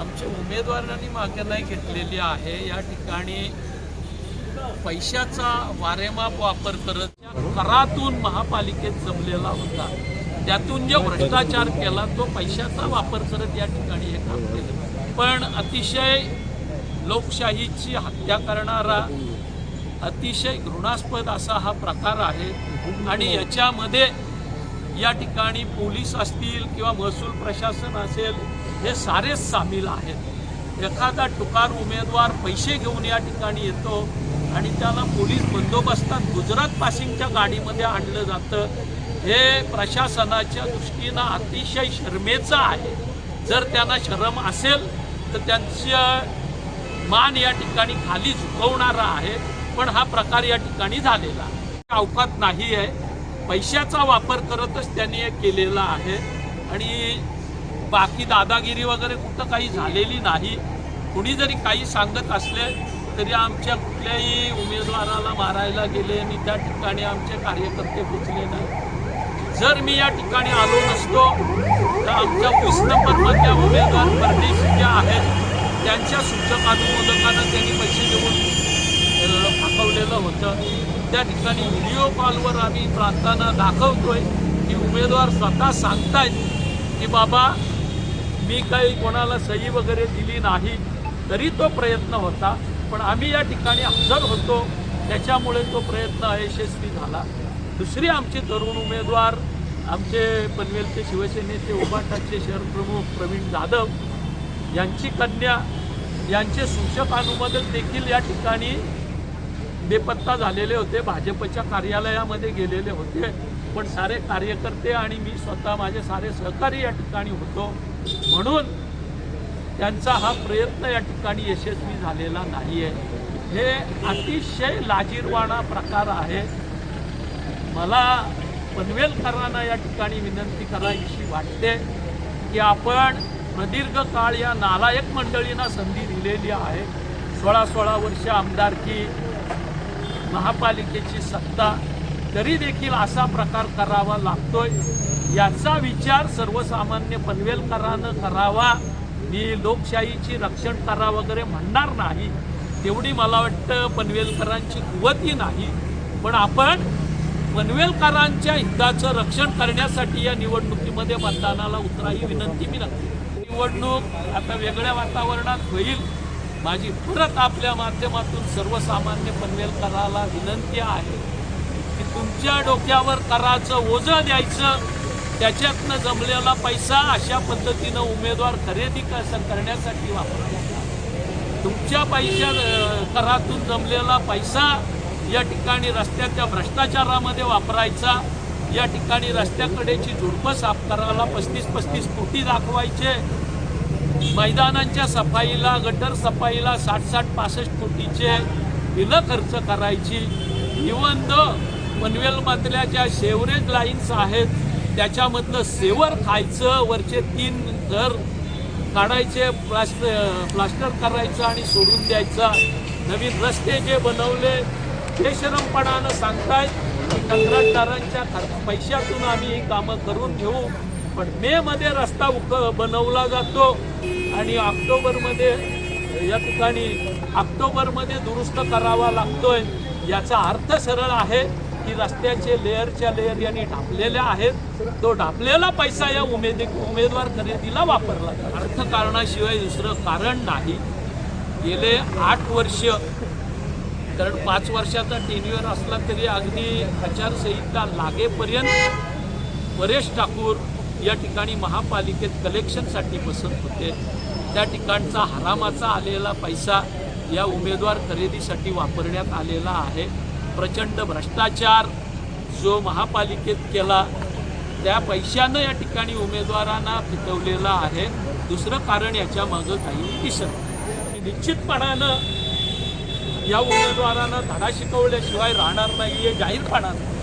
आमच्या उमेदवारांनी मागे नाही घेतलेली आहे. या ठिकाणी पैशाचा वारेमाप वापर करत त्या करातून महापालिकेत जमलेला होता. त्यातून जो भ्रष्टाचार केला तो पैशाचा वापर करत या ठिकाणी हे काम केलं. पण अतिशय लोकशाहीची हत्या करणारा अतिशय घृणास्पद असा हा प्रकार आहे. आणि याच्यामध्ये या ठिकाणी पोलीस असतील किंवा महसूल प्रशासन असेल हे सारेच सामील आहेत. एखादा टुकार उमेदवार पैसे घेऊन या ठिकाणी येतो आणि त्याला पोलीस बंदोबस्तात गुजरात पासिंगच्या गाडीमध्ये आणलं जातं हे प्रशासनाच्या दृष्टीनं अतिशय शर्मेचं आहे. जर त्यांना शरम असेल तर त्यांचं मान या ठिकाणी खाली झुकवणारा आहे पण हा प्रकार या ठिकाणी झालेला अवकात नाही आहे पैशाचा वापर करतच त्यांनी हे केलेला आहे. आणि बाकी दादागिरी वगैरे कुठं काही झालेली नाही. कुणी जरी काही सांगत असले तरी आमच्या कुठल्याही उमेदवाराला मारायला गेले आणि त्या ठिकाणी आमचे कार्यकर्ते पोचले नाही. जर मी या ठिकाणी आलो नसतो तर आमच्या वीस उमेदवार परदेशी ज्या आहेत त्यांच्या सूचकानुमोदकानं त्यांनी पैसे देऊन दाखवलेलं होतं. त्या ठिकाणी व्हिडिओ कॉलवर आम्ही प्रांतांना दाखवतोय की उमेदवार स्वतः सांगतायत की बाबा मी काही कोणाला सही वगैरे दिली नाही तरी तो प्रयत्न होता. पण आम्ही या ठिकाणी हजर होतो. त्याच्यामुळे तो प्रयत्न अयशस्वी झाला. दुसरी आमचे तरुण उमेदवार आमचे पनवेलचे शिवसेनेचे उबाटाचे शहर प्रमुख प्रवीण जाधव यांची कन्या यांचे सूचक अनुमोदन देखील या ठिकाणी बेपत्ता झालेले होते. भाजपच्या कार्यालयामध्ये गेलेले होते. पण सारे कार्यकर्ते आणि मी स्वतः माझे सारे सहकारी या ठिकाणी होतो. म्हणून त्यांचा हा प्रयत्न या ठिकाणी यशस्वी झालेला नाही आहे हे अतिशय लाजीरवाणा प्रकार आहे. मला पनवेलकरांना या ठिकाणी विनंती करायची वाटते की आपण प्रदीर्घ काळ या नालायक मंडळींना संधी दिलेली आहे. सोळा सोळा वर्ष आमदारकी महापालिकेची सत्ता तरी देखील असा प्रकार करावा लागतोय. याचा विचार सर्वसामान्य पनवेलकरानं करावा. मी लोकशाहीची रक्षण करा वगैरे म्हणणार नाही. तेवढी मला वाटतं पनवेलकरांची कुवती नाही. पण आपण पनवेलकरांच्या हिताचं रक्षण करण्यासाठी या निवडणुकीमध्ये मतदानाला उतरा ही विनंती मी नक्की निवडणूक आता वेगळ्या वातावरणात होईल. माझी परत आपल्या माध्यमातून सर्वसामान्य पनवेलकराला विनंती आहे की तुमच्या डोक्यावर कराचं ओझं द्यायचं. त्याच्यातनं जमलेला पैसा अशा पद्धतीनं उमेदवार खरेदी करण्यासाठी वापरायचा तुमच्या पैशा करातून जमलेला पैसा या ठिकाणी रस्त्याच्या भ्रष्टाचारामध्ये वापरायचा. या ठिकाणी रस्त्याकडेची झुडपं साफ करायला पस्तीस पस्तीस कोटी दाखवायचे. मैदानांच्या सफाईला गटर सफाईला साठ साठ पासष्ट कोटीचे बिलं खर्च करायची. इवन द पनवेलमधल्या ज्या शेवरेज लाईन्स आहेत त्याच्यामधलं सेवर खायचं वरचे तीन घर काढायचे प्लास्टर प्लास्टर करायचं आणि सोडून द्यायचा. नवीन रस्ते जे बनवले बेशरमपणानं सांगतायत की कंत्राटदारांच्या खर्च पैशातून आम्ही ही कामं करून घेऊ. पण मे मध्ये रस्ता उक बनवला जातो आणि ऑक्टोबरमध्ये या ठिकाणी ऑक्टोबरमध्ये दुरुस्त करावा लागतोय याचा अर्थ सरळ आहे. की रस्त्याचे लेअरच्या लेअर यांनी ढापलेल्या आहेत. तो ढापलेला पैसा या उमेद उमेदवार खरेदीला वापरला. जातो अर्थकारणाशिवाय दुसरं कारण नाही. गेले आठ वर्ष कारण पाच वर्षाचा टेन्युअर असला तरी अगदी आचारसंहिता लागेपर्यंत परेश ठाकूर या ठिकाणी महापालिकेत कलेक्शनसाठी बसत होते. त्या ठिकाणचा हरामाचा आलेला पैसा या उमेदवार खरेदीसाठी वापरण्यात आलेला आहे. प्रचंड भ्रष्टाचार जो महापालिकेत केला त्या पैशानं या ठिकाणी उमेदवारांना फितवलेला आहे. दुसरं कारण याच्या मागं काही दिसत निश्चितपणानं या उमेदवारांना धडा शिकवल्याशिवाय राहणार नाही हे जाहीरपणानं.